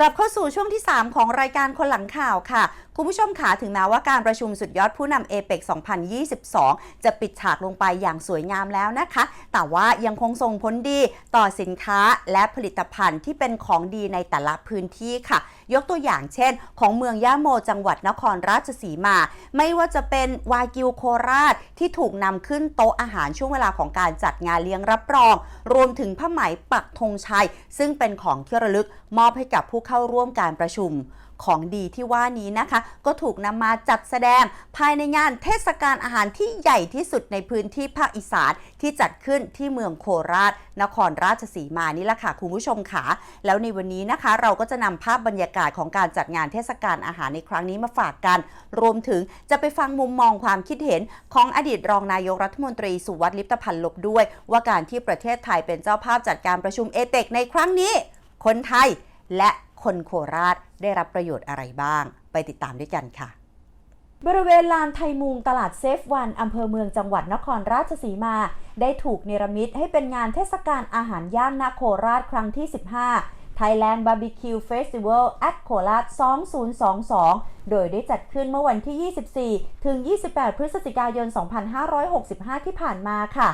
กลับเข้าสู่ช่วงที่ 3 ของรายการคนหลังข่าวค่ะ คุณผู้ชมขาถึงแม้ว่าการประชุมสุดยอดผู้นำเอเปก2022 จะปิดฉากลงไปอย่างสวยงามแล้วนะคะ แต่ว่ายังคงส่งผลดีต่อสินค้าและผลิตภัณฑ์ที่เป็นของดีในแต่ละพื้นที่ค่ะ ยกตัวอย่างเช่น ของเมืองย่าโมจังหวัดนครราชสีมา ไม่ว่าจะเป็นวากิวโคราชที่ถูกนำขึ้นโต๊ะอาหารช่วงเวลาของการจัดงานเลี้ยงรับรอง รวมถึงผ้าไหมปักธงชัย ซึ่งเป็นของที่ระลึกมอบให้กับผู้เข้าร่วมการประชุมของดีที่ว่านี้นะคะ ก็ถูกนำมาจัดแสดงภายในงานเทศกาลอาหารที่ใหญ่ที่สุดในพื้นที่ภาคอีสานที่จัดขึ้นที่เมืองโคราช นครราชสีมานี่แหละค่ะคุณผู้ชมค่ะแล้วในวันนี้นะคะ เราก็จะนำภาพบรรยากาศของการจัดงานเทศกาลอาหารในครั้งนี้มาฝากกัน รวมถึงจะไปฟังมุมมองความคิดเห็นของอดีตรองนายกรัฐมนตรีสุวัสดิ์ลิปตพันลบด้วย ว่าการที่ประเทศไทยเป็นเจ้าภาพจัดการประชุมเอเปกในครั้งนี้ คนไทยและ คนโคราชได้รับประโยชน์อะไรบ้าง ไปติดตามด้วยกันค่ะ บริเวณลานไทยมุงตลาดเซฟวันอำเภอเมืองจังหวัดนครราชสีมา ได้ถูกเนรมิตให้เป็นงานเทศกาลอาหารย่างนาโคราชครั้งที่ 15 Thailand Barbecue Festival at โคราช2022 โดยได้จัดขึ้นเมื่อวันที่ 24 ถึง 28 พฤศจิกายน 2565 ที่ผ่านมาค่ะ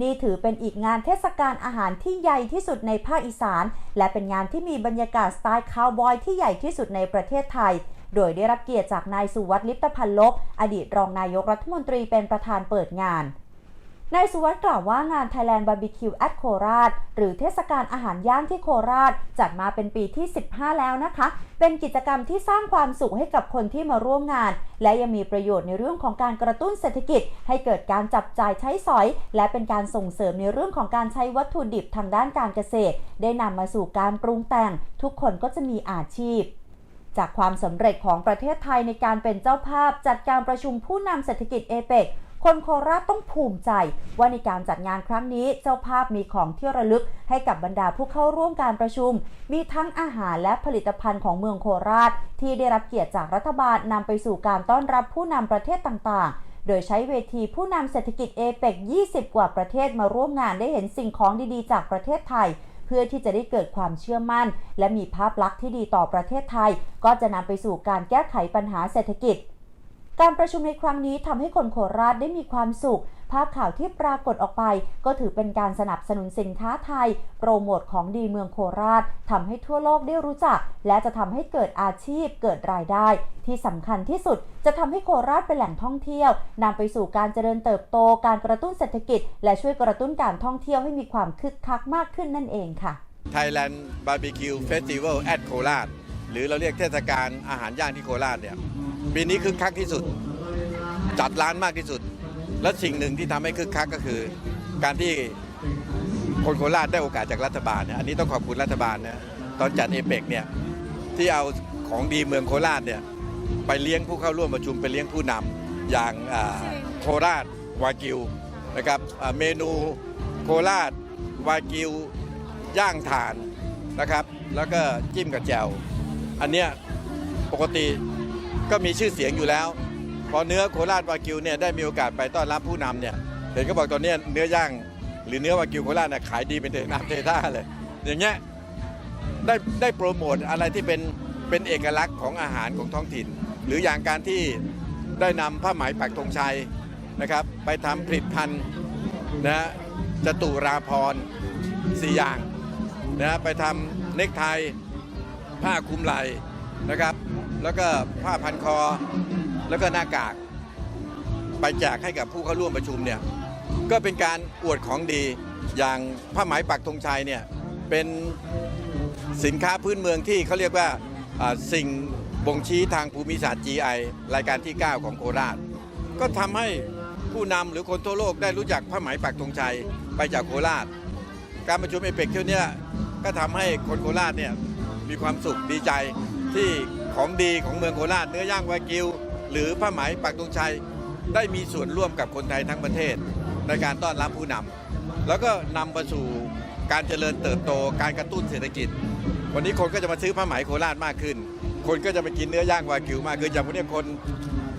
นี่ถือเป็นอีกงานเทศกาลอาหารที่ใหญ่ที่สุดในภาคอีสาน และเป็นงานที่มีบรรยากาศสไตล์คาวบอยที่ใหญ่ที่สุดในประเทศไทย โดยได้รับเกียรติจากนายสุวัสดิ์ลิปตพันลบอดีตรองนายกรัฐมนตรีเป็นประธานเปิดงาน นายสุวัสด์กล่าวว่างาน Thailand Barbecue at โคราช หรือเทศกาลอาหารย่างที่โคราช จัดมาเป็นปีที่ 15 แล้วนะคะ เป็นกิจกรรมที่สร้างความสุขให้กับคนที่มาร่วมงาน และยังมีประโยชน์ในเรื่องของการกระตุ้นเศรษฐกิจ ให้เกิดการจับจ่ายใช้สอย และเป็นการส่งเสริมในเรื่องของการใช้วัตถุดิบทางด้านการเกษตร ได้นำมาสู่การปรุงแต่ง ทุกคนก็จะมีอาชีพจากความสำเร็จของประเทศไทยในการเป็นเจ้าภาพจัดการประชุมผู้นำเศรษฐกิจเอเปก คนโคราชต้องภูมิใจ ว่าในการจัดงานครั้งนี้เจ้าภาพมีของที่ระลึกให้กับบรรดาผู้เข้าร่วมการประชุม มีทั้งอาหารและผลิตภัณฑ์ของเมืองโคราช ที่ได้รับเกียรติจากรัฐบาลนำไปสู่การต้อนรับผู้นำประเทศต่างๆโดยใช้เวทีผู้นำเศรษฐกิจเอเปก20 กว่าประเทศมาร่วมงานได้เห็นสิ่งของดีๆ จากประเทศไทย เพื่อที่จะได้เกิดความเชื่อมั่น และมีภาพลักษณ์ที่ดีต่อประเทศไทย ก็จะนำไปสู่การแก้ไขปัญหาเศรษฐกิจ การประชุมในครั้งนี้ทำให้คนโคราชได้มีความสุข ภาพข่าวที่ปรากฏออกไป ก็ถือเป็นการสนับสนุนสินค้าไทย โปรโมทของดีเมืองโคราชทำให้ทั่วโลกได้รู้จัก และจะทำให้เกิดอาชีพเกิดรายได้ ที่สำคัญที่สุดจะทำให้โคราชเป็นแหล่งท่องเที่ยวนำไปสู่การเจริญเติบโต การกระตุ้นเศรษฐกิจ และช่วยกระตุ้นการท่องเที่ยวให้มีความคึกคักมากขึ้นนั่นเองค่ะ Thailand Barbecue Festival at โคราชหรือเราเรียกเทศกาลอาหารย่างที่โคราชเนี่ย ปีนี้คึกคักที่สุด จัดร้านมากที่สุด และสิ่งหนึ่งที่ทำให้คึกคักก็คือ การที่คนโคราชได้โอกาสจากรัฐบาลเนี่ยอันนี้ต้องขอบคุณรัฐบาลนะตอนจัดเอเปกเนี่ยที่เอาของดีเมืองโคราชเนี่ยไปเลี้ยงผู้เข้าร่วมประชุมไปเลี้ยงผู้นำอย่างโคราชวากิวนะครับเมนูโคราชวากิวย่างถ่านนะครับ แล้วก็จิ้มกับแจ่วอันเนี้ยปกติ ก็มีชื่อเสียงอยู่แล้ว พอเนื้อโคราชวากิวเนี่ยได้มีโอกาสไปต้อนรับผู้นำเนี่ยเห็นก็บอกตอนนี้เนื้อย่างหรือเนื้อวากิวโคราชน่ยขายดีเป็นเทน้ำเทท่าเลย อย่างเงี้ยได้ได้โปรโมทอะไรที่เป็นเป็นเอกลักษณ์ของอาหารของท้องถิ่น หรืออย่างการที่ได้นำผ้าไหมปักธงชัยนะครับไปทำผลิตภัณฑ์นะจตุราพรสี่อย่างนะไปทำเนกไทผ้าคลุมไหล่นะครับ แล้วก็ผ้าพันคอ แล้วก็หน้ากาก ไปแจกให้กับผู้เข้าร่วมประชุมเนี่ยก็เป็นการอวดของดีอย่างผ้าไหมปักธงชัยเนี่ยเป็นสินค้าพื้นเมืองที่เขาเรียกว่าสิ่งบ่งชี้ทางภูมิศาสตร์ GI รายการที่ 9 ของโคราช ก็ทำให้ผู้นำหรือคนทั่วโลกได้รู้จักผ้าไหมปักธงชัยไปจากโคราช การประชุมเอเปกเที่ยวนี้ก็ทำให้คนโคราชเนี่ยมีความสุขดีใจที่ ของดีของเมืองโคราชเนื้อย่างวากิว หรือผ้าไหมปักธงชัย ได้มีส่วนร่วมกับคนไทยทั้งประเทศ ในการต้อนรับผู้นำแล้วก็นำมาสู่การเจริญเติบโตการกระตุ้นเศรษฐกิจ วันนี้คนก็จะมาซื้อผ้าไหมโคราชมากขึ้น คนก็จะไปกินเนื้อย่างวากิวมากขึ้นอย่างวันนี้คน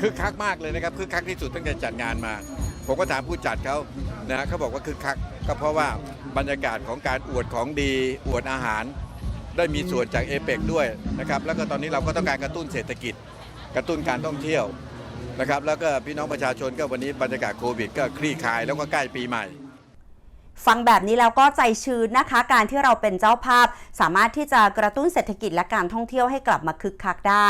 คึกคักมากเลยนะครับคึกคักที่สุดตั้งแต่จัดงานมา ผมก็ถามผู้จัดเขานะเขาบอกว่าคึกคัก ก็เพราะว่าบรรยากาศของการอวดของดีอวดอาหาร ได้มีส่วนจากเอเปกด้วยนะครับแล้วก็ตอนนี้เราก็ต้องการกระตุ้นเศรษฐกิจ กระตุ้นการท่องเที่ยวนะครับแล้วก็พี่น้องประชาชนก็วันนี้บรรยากาศโควิด ก็คลี่คลายแล้วก็ใกล้ปีใหม่ฟังแบบนี้แล้วก็ใจชื้นนะคะ การที่เราเป็นเจ้าภาพ สามารถที่จะกระตุ้นเศรษฐกิจและการท่องเที่ยวให้กลับมาคึกคักได้